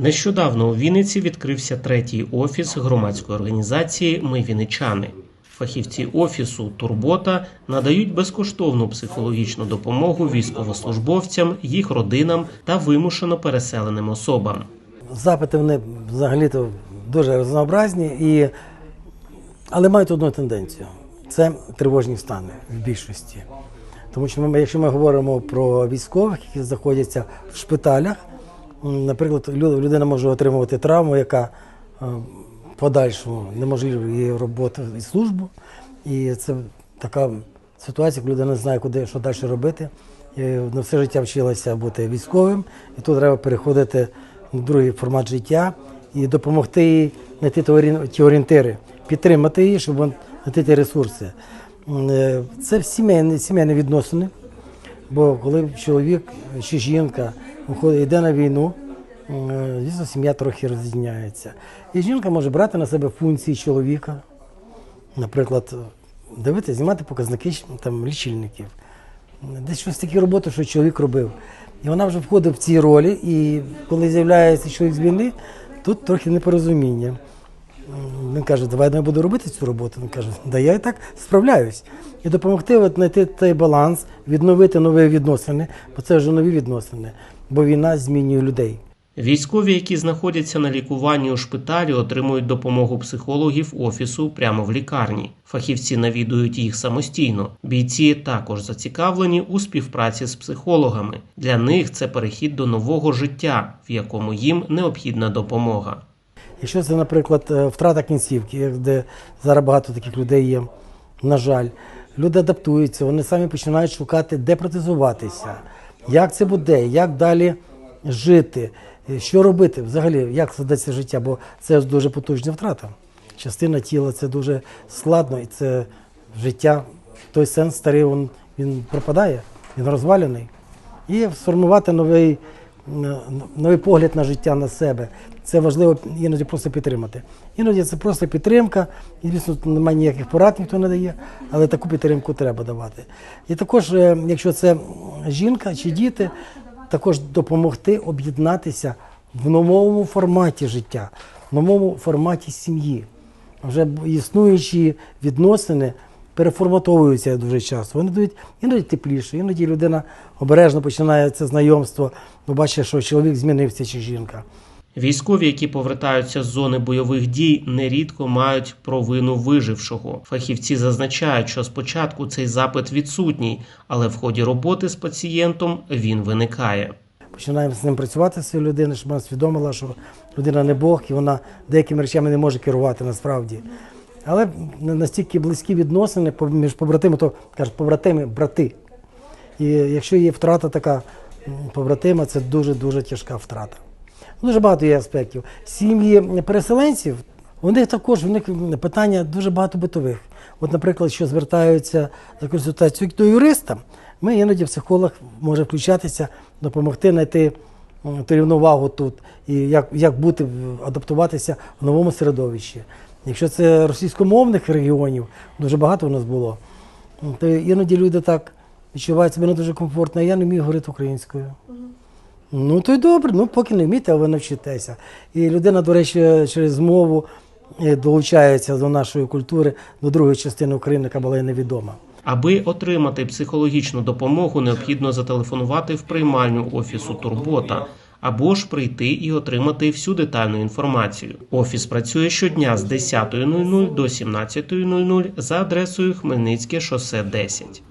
Нещодавно у Вінниці відкрився третій офіс громадської організації Ми Вінничани. Фахівці офісу Турбота надають безкоштовну психологічну допомогу військовослужбовцям, їх родинам та вимушено переселеним особам. Запити вони взагалі-то дуже різнообразні, і... але мають одну тенденцію це тривожні стани в більшості. Тому що ми, якщо ми говоримо про військових, які знаходяться в шпиталях, наприклад, людина може отримувати травму, яка е, подальшому неможливо її роботу і службу. І це така ситуація, коли людина не знає, куди що далі робити. На все життя вчилася бути військовим, і тут треба переходити в другий формат життя і допомогти їй знайти ті орієнтири, підтримати її, щоб знайти ті ресурси. Е, Це сімейні, сімейні відносини. Бо коли чоловік чи жінка йде на війну, е, звісно, сім'я трохи розрізняється. І жінка може брати на себе функції чоловіка, наприклад, дивитися, знімати показники там, лічильників. Десь щось такі роботи, що чоловік робив. І вона вже входить в ці ролі, і коли з'являється чоловік з війни, тут трохи непорозуміння. Він каже, давай я буду робити цю роботу. Він каже, да я і так справляюсь. І допомогти от знайти той баланс, відновити нові відносини, бо це вже нові відносини, бо війна змінює людей. Військові, які знаходяться на лікуванні у шпиталі, отримують допомогу психологів офісу прямо в лікарні. Фахівці навідують їх самостійно. Бійці також зацікавлені у співпраці з психологами. Для них це перехід до нового життя, в якому їм необхідна допомога. Якщо це, наприклад, е, втрата кінцівки, де зараз багато таких людей є, на жаль, люди адаптуються, вони самі починають шукати, де протезуватися, як це буде, як далі жити, е, що робити, взагалі, як складеться життя, бо це дуже потужна втрата. Частина тіла це дуже складно, і це життя, той сенс старий, він, він пропадає, він розвалений. І сформувати новий, новий погляд на життя на себе. Це важливо іноді просто підтримати. Іноді це просто підтримка, і звісно, немає ніяких порад, ніхто не дає, але таку підтримку треба давати. І також, е, якщо це жінка чи діти, також допомогти об'єднатися в новому форматі життя, в новому форматі сім'ї. Вже існуючі відносини переформатовуються дуже часто. Вони дають іноді тепліше, іноді людина обережно починає це знайомство, бо бачить, що чоловік змінився чи жінка. Військові, які повертаються з зони бойових дій, нерідко мають провину вижившого. Фахівці зазначають, що спочатку цей запит відсутній, але в ході роботи з пацієнтом він виникає. Починаємо з ним працювати з цією людиною, щоб вона свідомила, що людина не Бог, і вона деякими речами не може керувати насправді. Але настільки близькі відносини між побратими, то кажуть, побратими брати. І якщо є втрата така побратима, це дуже-дуже тяжка втрата. Дуже багато є аспектів. Сім'ї переселенців, у них також у них питання дуже багато битових. От, наприклад, що звертаються за консультацією до юриста, ми іноді психолог може включатися, допомогти знайти рівновагу тут і як, як бути, адаптуватися в новому середовищі. Якщо це російськомовних регіонів, дуже багато у нас було, то іноді люди так відчувають себе не дуже комфортно, а я не вмію говорити українською. Ну, то й добре, ну поки не вмієте, а ви навчитеся. І людина, до речі, через мову е, долучається до нашої культури, до другої частини України, яка була невідома. Аби отримати психологічну допомогу, необхідно зателефонувати в приймальню офісу Турбота або ж прийти і отримати всю детальну інформацію. Офіс працює щодня з 10.00 до 17.00 за адресою Хмельницьке шосе 10.